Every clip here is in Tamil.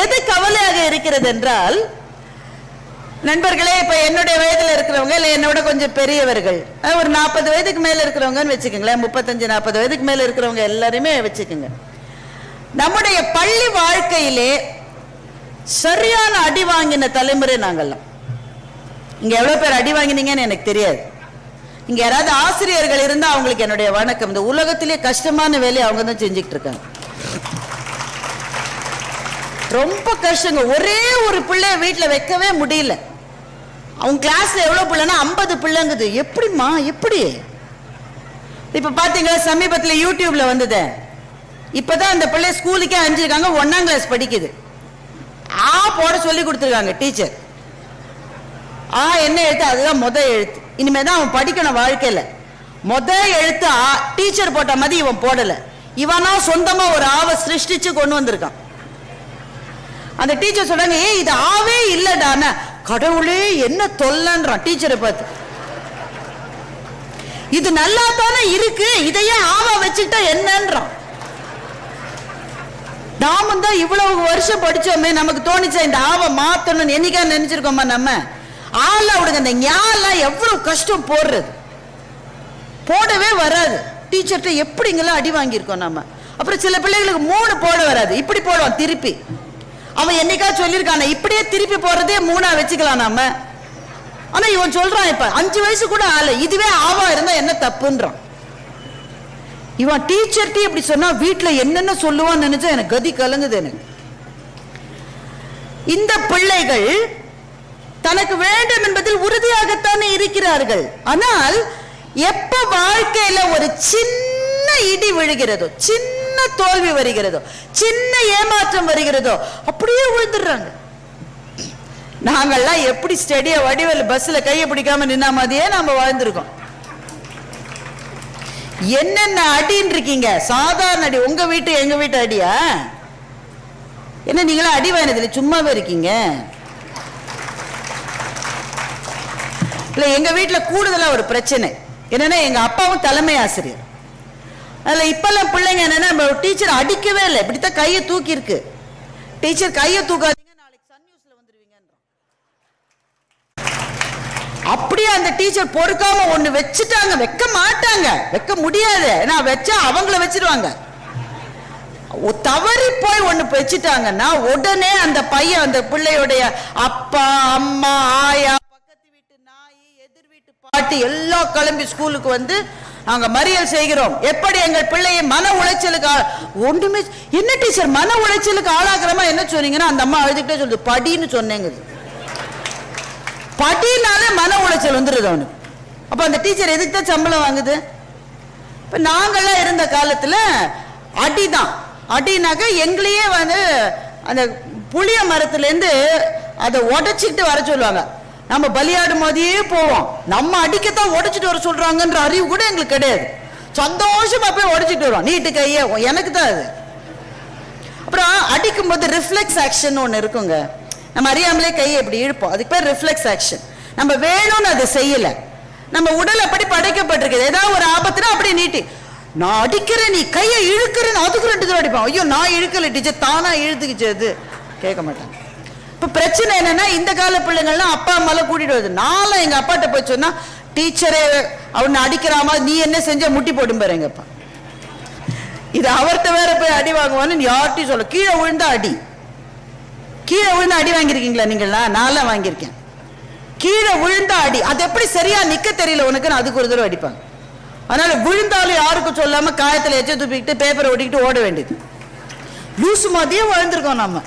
எது கவலையாக இருக்கிறது என்றால் நண்பர்களே இப்ப என்னுடைய வயதுல இருக்கிறவங்க இல்ல என்னோட கொஞ்சம் பெரியவர்கள். ஒரு நாற்பது வயதுக்கு மேல இருக்கிறவங்கன்னு வச்சுக்கோங்களேன். முப்பத்தஞ்சு நாற்பது வயதுக்கு மேல இருக்கிறவங்க எல்லாருமே வச்சுக்கோங்க. நம்முடைய பள்ளி வாழ்க்கையிலே சரியான அடி வாங்கின தலைமுறை நாங்கள்லாம். இங்க எவ்வளவு பேர் அடி வாங்கினீங்கன்னு எனக்கு தெரியாது. இங்க யாராவது ஆசிரியர்கள் இருந்தா அவங்களுக்கு என்னுடைய வணக்கம். இந்த உலகத்திலே கஷ்டமான வேலையை அவங்க தான் செஞ்சுக்கிட்டு இருக்காங்க. ரொம்ப கஷ்டங்க. ஒரே ஒரு பிள்ளைய வீட்டில் வைக்கவே முடியல. அவங்க கிளாஸ்ல எவ்வளவு பிள்ளைன்னா ஐம்பது பிள்ளைங்குது. எப்படிம்மா? எப்படி? இப்ப பாத்தீங்களா சமீபத்தில் யூடியூப்ல வந்தது. இப்பதான் அந்த பிள்ளை ஸ்கூலுக்கே அஞ்சிருக்காங்க ஒன்னாம் கிளாஸ் படிக்குது. ஆ போட சொல்லி கொடுத்துருக்காங்க டீச்சர் ஆ என்ன எழுத்து? அதுதான் முத எழுத்து. இனிமேல் தான் அவன் படிக்கணும் வாழ்க்கையில. முத எழுத்து ஆ. டீச்சர் போட்ட மாதிரி இவன் போடல. இவனா சொந்தமா ஒரு ஆவை சிருஷ்டிச்சு கொண்டு வந்திருக்கான். அந்த டீச்சர் சொல்றாங்க ஏ இது ஆவே இல்லடான கடவுளே என்ன தொல்லன்றான் டீச்சரை பார்த்து. இது நல்லா தானே இருக்கு இதையே ஆவா வச்சுக்கிட்டா என்னன்றான். நாமும் தான் இவ்வளவு வருஷம் படிச்சோமே நமக்கு தோணுச்சா இந்த ஆவை மாத்தணும்னு என்னைக்கா நினைச்சிருக்கோமா நம்ம? ஆள விடுங்க இந்த ஞாலாம் எவ்வளவு கஷ்டம் போடுறது. போடவே வராது. டீச்சர்கிட்ட எப்படிங்கெல்லாம் அடி வாங்கியிருக்கோம் நம்ம? அப்புறம் சில பிள்ளைகளுக்கு மூணு போட வராது. இப்படி போடுவான் திருப்பி. அவன் என்னைக்கா சொல்லியிருக்கான? இப்படியே திருப்பி போறதே மூணா வச்சுக்கலாம் நாம. ஆனா இவன் சொல்றான் இப்ப அஞ்சு வயசு கூட ஆளு இதுவே ஆவா இருந்தா என்ன தப்புன்றான். இவன் டீச்சர்ட்டி இப்படி சொன்னா வீட்டுல என்னென்ன சொல்லுவான்னு நினைச்சா எனக்கு கதி கலங்குது எனக்கு. இந்த பிள்ளைகள் தனக்கு வேண்டும் என்பதில் உறுதியாகத்தானே இருக்கிறார்கள். ஆனால் எப்ப வாழ்க்கையில ஒரு சின்ன இடி விழுகிறதோ சின்ன தோல்வி வருகிறதோ சின்ன ஏமாற்றம் வருகிறதோ அப்படியே விழுந்துடுறாங்க நாங்கள்லாம் எப்படி ஸ்டெடியா வடிவல் பஸ்ல கையை பிடிக்காம நின்னா மாதிரியே நாம வாழ்ந்திருக்கோம். என்னென்ன அடின்னு இருக்கீங்க? சாதாரண அடி. உங்க வீட்டு எங்க வீட்டு அடியா? என்ன நீங்களா அடி வாங்கினதுல சும்மாவே இருக்கீங்க? இல்ல எங்க வீட்டுல கூடுதலா ஒரு பிரச்சனை. என்னன்னா எங்க அப்பாவும் தலைமை ஆசிரியர். அதில் இப்பெல்லாம் பிள்ளைங்க என்னன்னா நம்ம டீச்சர் அடிக்கவே இல்லை. இப்படித்தான் கையை தூக்கியிருக்கு. டீச்சர் கையை தூக்காதீங்க நாளைக்கு சன் நியூஸில் வந்துருவீங்கன்றான். அப்படியே அந்த டீச்சர் பொறுக்காம ஒண்ணு வச்சுட்டாங்க. வைக்க மாட்டாங்க. வைக்க முடியாது. ஏன்னா வச்சா அவங்கள வச்சிருவாங்க. தவறி போய் ஒண்ணு வச்சுட்டாங்கன்னா உடனே அந்த பையன் அந்த பிள்ளையுடைய அப்பா அம்மா ஆயா பக்கத்து வீட்டு நாய் எதிர் வீட்டு பாட்டி எல்லாம் கிளம்பி ஸ்கூலுக்கு வந்து நாங்கள் மறியல் செய்கிறோம். எப்படி எங்கள் பிள்ளையை மன உளைச்சலுக்கு ஒன்றுமே என்ன டீச்சர் மன உளைச்சலுக்கு ஆளாகிறமா என்ன சொன்னீங்கன்னா அந்த அம்மா அழுதுகிட்டே சொல்லுது படின்னு சொன்னேங்க படினாலே மன உளைச்சல் வந்துடுது அவனுக்கு. அப்போ அந்த டீச்சர் எதுக்கு தான் சம்பளம் வாங்குது? இப்போ நாங்கள்லாம் இருந்த காலத்தில் அடி தான் அடினாக்க எங்களையே வந்து அந்த புளிய மரத்துலேருந்து அதை உடச்சிக்கிட்டு வர சொல்லுவாங்க. நம்ம பலியாடும் போதே போவோம். நம்ம அடிக்கத்தான் உடைச்சிட்டு வர சொல்றாங்கன்ற அறிவு கூட எங்களுக்கு கிடையாது. சந்தோஷமா போய் உடைச்சிட்டு வருவோம். நீட்டு கையே எனக்கு தான் அது. அப்புறம் அடிக்கும் போது ரிஃப்ளெக்ஸ் ஆக்ஷன் ஒன்று இருக்குங்க. நம்ம அறியாமலே கையை இப்படி இழுப்போம். அதுக்கு பேர் ரிஃப்ளெக்ஸ் ஆக்ஷன் நம்ம வேணும்னு அதை செய்யல. நம்ம உடல் அப்படி படைக்கப்பட்டிருக்குது. ஏதாவது ஒரு ஆபத்துனா அப்படியே நீட்டி நான் அடிக்கிறேன் நீ கையை இழுக்கிறேன்னு அதுக்கு ரெண்டு தடவை அடிப்பான். ஐயோ நான் இழுக்கல டீச்சர். தானா இழுத்துக்கிச்சு அது. கேட்க மாட்டாங்க. இப்போ பிரச்சனை என்னன்னா இந்த கால பிள்ளைங்கள்லாம் அப்பா அம்மாலாம் கூட்டிட்டு வருது. நானும் எங்க அப்பாட்ட போய் சொன்னா டீச்சரே அவனை அடிக்கிறாமா நீ என்ன செஞ்ச முட்டி போடும் பாரு எங்கப்பா இது அவர்கிட்ட வேற போய் அடி வாங்குவான்னு யார்ட்டையும் சொல்ல. கீழே விழுந்தா அடி. கீழே விழுந்தா அடி வாங்கியிருக்கீங்களா நீங்களா? நான்லாம் வாங்கியிருக்கேன். கீழே விழுந்தா அடி. அது எப்படி சரியா நிக்க தெரியல உனக்குன்னு அதுக்கு ஒரு தடவை அடிப்பாங்க அதனால விழுந்தாலும் யாருக்கும் சொல்லாம காயத்துல எச்ச துப்பிக்கிட்டு பேப்பரை ஒட்டிக்கிட்டு ஓட வேண்டியது. லூசு மாதிரியே வாழ்ந்திருக்கோம் நம்ம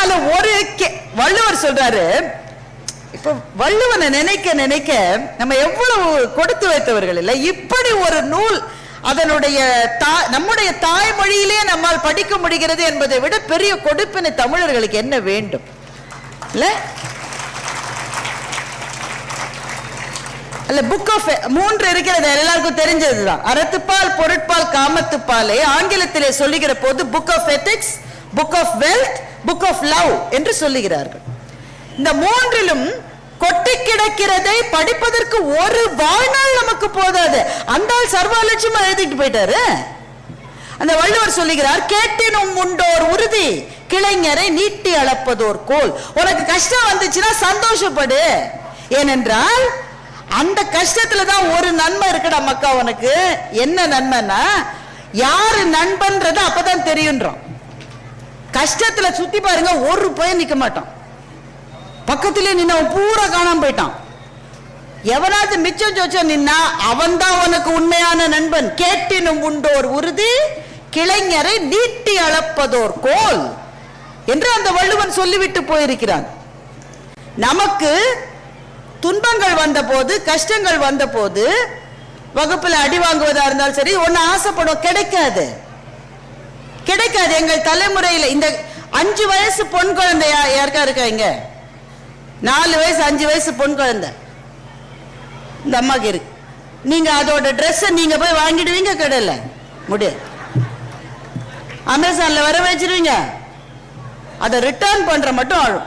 அதனால ஒரு வள்ளுவர் சொல்றாரு இப்ப வள்ளுவனை நினைக்க நினைக்க நம்ம எவ்வளவு கொடுத்து வைத்தவர்கள் இல்லை. இப்படி ஒரு நூல் அதனுடைய தா- நம்முடைய தாய்மொழியிலே நம்மால் படிக்க முடிகிறது என்பதை விட பெரிய கொடுப்பினை தமிழர்களுக்கு என்ன வேண்டும்? இல்ல? அல்ல புக் ஆஃப் மூன்று இருக்கிறது எல்லாருக்கும் தெரிஞ்சதுதான். அறத்துப்பால் பொருட்பால் காமத்துப்பாலே ஆங்கிலத்திலே சொல்லுகிற போது book of ethics book of wealth book of love என்று சொல்லுகிறார்கள். இந்த மூன்றிலும் கொட்டி கிடக்கிறதை படிப்பதற்கு ஒரு வாழ்நாள் நமக்கு போதாது. அந்த ஆள் எழுதிட்டு போயிட்டாரு. அந்த வள்ளுவர் சொல்லுகிறார் கேட்டினும் உண்டோர் உறுதி கிளைஞரை நீட்டி அளப்பதோர் கோல். உனக்கு கஷ்டம் வந்துச்சுன்னா சந்தோஷப்படு. ஏனென்றால் அந்த கஷ்டத்துல தான் ஒரு நன்மை இருக்குடா மக்கா உனக்கு. என்ன நன்மைன்னா யாரு நண்பன்றது அப்பதான் தெரியுன்றோம். கஷ்டத்துல சுத்தி பாருங்க ஒரு பையன் நிக்க மாட்டான். பக்கத்திலே நின்ன பூரா காணாம போயிட்டான். எவனாவது மிச்சம் சொச்சம் நின்னா அவன்தான் உனக்கு உண்மையான நண்பன். கேட்டினும் உண்டோர் உறுதி கிளைஞரை நீட்டி அளப்பதோர் கோல் என்று அந்த வள்ளுவன் சொல்லிவிட்டு போயிருக்கிறான். நமக்கு துன்பங்கள் வந்தபோது கஷ்டங்கள் வந்தபோது வகுப்பில் அடி வாங்குவதா இருந்தாலும் சரி ஒன்னு ஆசைப்படும் கிடைக்காது. கிடைக்காது. எங்கள் தலைமுறையில் இந்த அஞ்சு வயசு பொன் குழந்தையா யாருக்கா இருக்கா இங்க? நாலு வயசு அஞ்சு வயசு பொன் குழந்தை. இந்த அம்மாக்கு இருக்கு. நீங்க அதோட ட்ரெஸ் நீங்க போய் வாங்கிடுவீங்க கடையில். முடியாது அமேசான்ல வர வச்சிருவீங்க. அதை ரிட்டர்ன் பண்ற மட்டும் ஆளும்.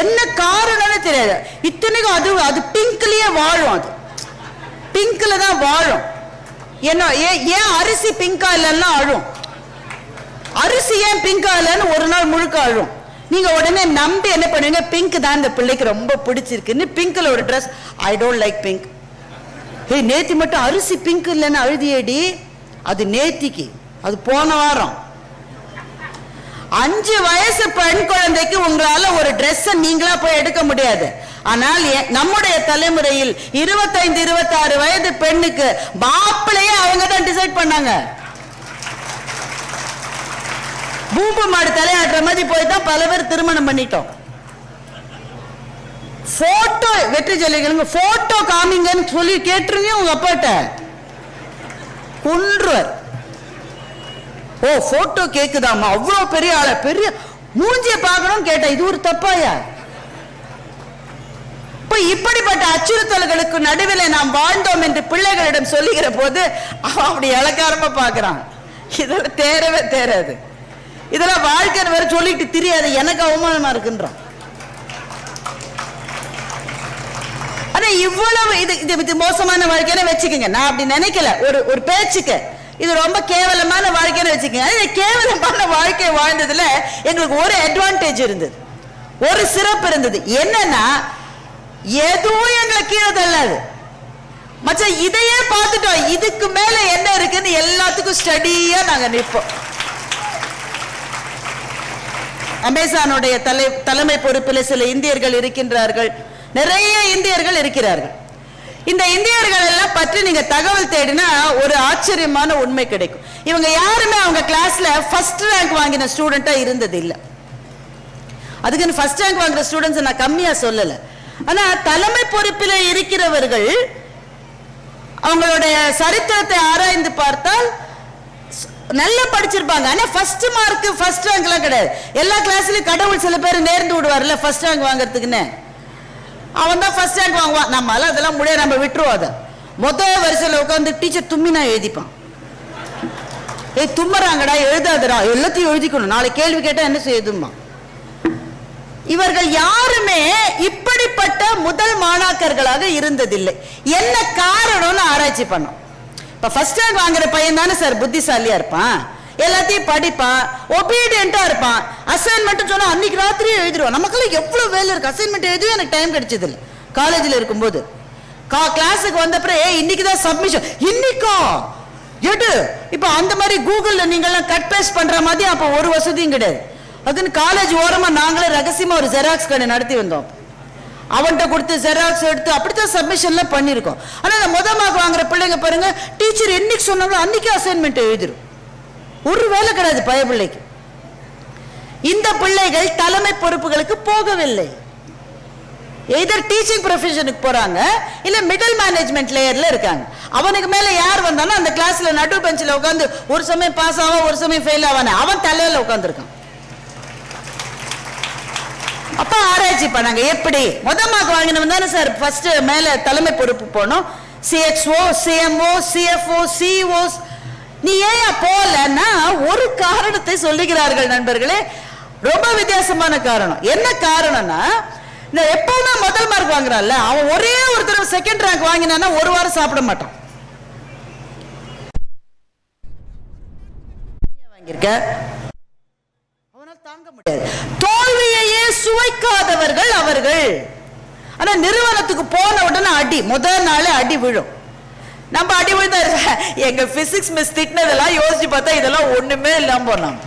என்ன காரணம்னு தெரியாது. இத்தனைக்கும் அது அது பிங்க்லயே வாழும் அது. பிங்க்ல தான் வாழும். என்ன ஏன் ஏன் அரிசி பிங்கா இல்லைன்னா அழும்? அரிசி ஏன் பிங்கா இல்லைன்னு ஒரு நாள் முழுக்க அழும். நீங்க உடனே நம்பி என்ன பண்ணுவீங்க? பிங்க் தான் இந்த பிள்ளைக்கு ரொம்ப பிடிச்சிருக்குன்னு பிங்க்ல ஒரு dress I don't like pink ஏய் நேத்தி மட்டும் அரிசி பிங்க் இல்லைன்னு அழுதியடி. அது நேத்திக்கு. அது போன வாரம். அஞ்சு வயசு பெண் குழந்தைக்கு உங்களால ஒரு ட்ரெஸ்ஸை நீங்களா போய் எடுக்க முடியாது. ஆனால் நம்முடைய தலைமுறையில் இருபத்தைந்து இருபத்தாறு வயது பெண்ணுக்கு மாப்பிளையே அவங்க தான் டிசைட் பண்ணாங்க. பூம்பு மாடு தலையாட்டுற மாதிரி போய் தான் பல பேர் திருமணம் பண்ணிட்டோம். போட்டோ வெற்றி சொல்லிகளுங்க போட்டோ காமிங்கன்னு சொல்லி கேட்டுருங்க உங்க அப்பாட்ட. குன்றுவர். ஓ போட்டோ கேக்குதாமா அவ்வளவு பெரிய ஆள பெரிய மூஞ்சிய பார்க்கணும்னு கேட்டேன். இது ஒரு தப்பாயா? இப்ப இப்படிப்பட்ட அச்சுறுத்தல்களுக்கு நடுவில் நாம் வாழ்ந்தோம் என்று பிள்ளைகளிடம் சொல்லுகிற போது அவன் அப்படி இலக்காரமா பாக்குறான் இதெல்லாம் தேரவே தேராது இதெல்லாம் வாழ்க்கை வேற சொல்லிட்டு தெரியாது. எனக்கு அவமானமா இருக்குன்றான். ஆனா இவ்வளவு இது இது இது மோசமான வாழ்க்கைன்னு வச்சுக்கோங்க. நான் அப்படி நினைக்கல. ஒரு ஒரு பேச்சுக்கு. இது ரொம்ப கேவலமான வாழ்க்கைன்னு வச்சுக்கோங்க. இந்த கேவலமான வாழ்க்கை வாழ்ந்ததுல எங்களுக்கு ஒரு அட்வான்டேஜ் இருந்தது. ஒரு சிறப்பு இருந்தது. என்னன்னா எதுவும் எங்களை கீழே தள்ளாது. மச்சா இதையே பார்த்துட்டோம். இதுக்கு மேல என்ன இருக்குன்னு எல்லாத்துக்கும் ஸ்டடியா நாங்க நிற்போம். அமேசானுடைய தலை தலைமை பொறுப்பில் சில இந்தியர்கள் இருக்கின்றார்கள். நிறைய இந்தியர்கள் இருக்கிறார்கள். இந்த இந்தியர்கள் எல்லாம் பற்றி நீங்க தகவல் தேடினா ஒரு ஆச்சரியமான உண்மை கிடைக்கும். இவங்க யாருமே அவங்க கிளாஸ்ல ஃபர்ஸ்ட் ரேங்க் வாங்கின ஸ்டூடெண்டா இருந்தது இல்ல அதுக்குன்னு ஃபர்ஸ்ட் ரேங்க் வாங்குற ஸ்டூடெண்ட்ஸ் நான் கம்மியா சொல்லல. ஆனா தலைமை பொறுப்பில் இருக்கிறவர்கள் அவங்களுடைய சரித்திரத்தை ஆராய்ந்து பார்த்தால் நல்லா படிச்சிருப்பாங்க. ஆனா ஃபர்ஸ்ட் மார்க் ஃபர்ஸ்ட் ரேங்க்லாம் கிடையாது. எல்லா கிளாஸ்லயும் கடவுள் சில பேர் நேர்ந்து விடுவார்ல ஃபர்ஸ்ட் ரேங்க் வாங்குறதுக்குன்னு. அவன் தான் ஃபர்ஸ்ட் ரேங்க் வாங்குவான். நம்மளால அதெல்லாம் முடியாது. நம்ம விட்டுருவோம் அதை. மொத்த வரிசையில் உட்காந்து டீச்சர் தும்மினா எழுதிப்பான். ஏய் தும்முறாங்கடா எழுதாதடா. எல்லாத்தையும் எழுதிக்கணும். நாளை கேள்வி கேட்டா என்ன செய்யுதுமா இவர்கள் யாருமே இப்படிப்பட்ட முதல் மாணாக்கர்களாக இருந்ததில்லை. என்ன காரணம்னு ஆராய்ச்சி பண்ணோம். இப்ப ஃபர்ஸ்ட் ரேங்க் வாங்குற பையன் தானே சார் புத்திசாலியா இருப்பான். எல்லாத்தையும் படிப்பான் ஒபீடியண்டா இருப்பான். அசைன்மெண்ட் சொன்னா அன்னைக்கு ராத்திரியே எழுதிடுவான் நமக்கெல்லாம் எவ்வளவு வேலை இருக்கு? அசைன்மெண்ட் எழுதி எனக்கு டைம் கிடைச்சது இல்லை காலேஜில் இருக்கும்போது. கா கிளாஸுக்கு வந்த அப்புறம் இன்னைக்கு தான் சப்மிஷன் இன்னைக்கா? எடு. இப்போ அந்த மாதிரி கூகுளில் நீங்கள்லாம் கட் பேஸ்ட் பண்ணுற மாதிரி அப்போ ஒரு வசதியும் கிடையாது. அதுன்னு காலேஜ் ஓரமாக நாங்களே ரகசியமாக ஒரு ஜெராக்ஸ் கடை நடத்தி வந்தோம். அவன்கிட்ட கொடுத்து ஜெராக்ஸ் எடுத்து அப்படித்தான் சப்மிஷன்லாம் பண்ணியிருக்கோம். ஆனால் அந்த முத மார்க் வாங்குற பிள்ளைங்க பாருங்க டீச்சர் என்னைக்கு சொன்னாங்களோ அன்றைக்கி அசைன்மெண்ட் எழுதிரும். ஒரு வேலை கிடையாது பய பிள்ளைக்கு. இந்த பிள்ளைகள் தலைமை பொறுப்புகளுக்கு போகவில்லை. எதர் டீச்சிங் ப்ரொஃபஷனுக்கு போறாங்க இல்ல மிடில் மேனேஜ்மெண்ட் லேயர்ல இருக்காங்க. அவனுக்கு மேல யார் வந்தானோ அந்த கிளாஸ்ல நடு பெஞ்சில் உட்காந்து ஒரு சமயம் பாஸ் ஆவான் ஒரு சமயம் ஃபெயில் ஆவானே அவன் தலையில உட்காந்துருக்கான் அப்ப ஆராய்ச்சி பண்ணாங்க. எப்படி? முத மார்க் வாங்கினவன் தானே சார். ஃபர்ஸ்ட் மேல தலைமை பொறுப்பு போனோம். சிஎக்ஸ்ஓ சிஎம்ஓ சிஎஃப்ஓ சிஓ நீ ஏன் போலன்னா ஒரு காரணத்தை சொல்லுகிறார்கள் நண்பர்களே. ரொம்ப வித்தியாசமான காரணம். என்ன காரணம்னா இந்த எப்பவுமே முதல் மார்க் வாங்குறான்ல அவன் ஒரே ஒரு தடவை செகண்ட் ரேங்க் வாங்கினான்னா ஒரு வாரம் சாப்பிட மாட்டான். வாங்கியிருக்க. வந்தவர்கள் அவர்கள். ஆனா நிறுவனத்துக்கு போன உடனே அடி. முதல் நாளே அடி விழும். நம்ம அடி விழுந்தா எங்க பிசிக்ஸ் மிஸ் திட்டினதெல்லாம் யோசிச்சு பார்த்தா இதெல்லாம் ஒண்ணுமே இல்லாம போனாங்க.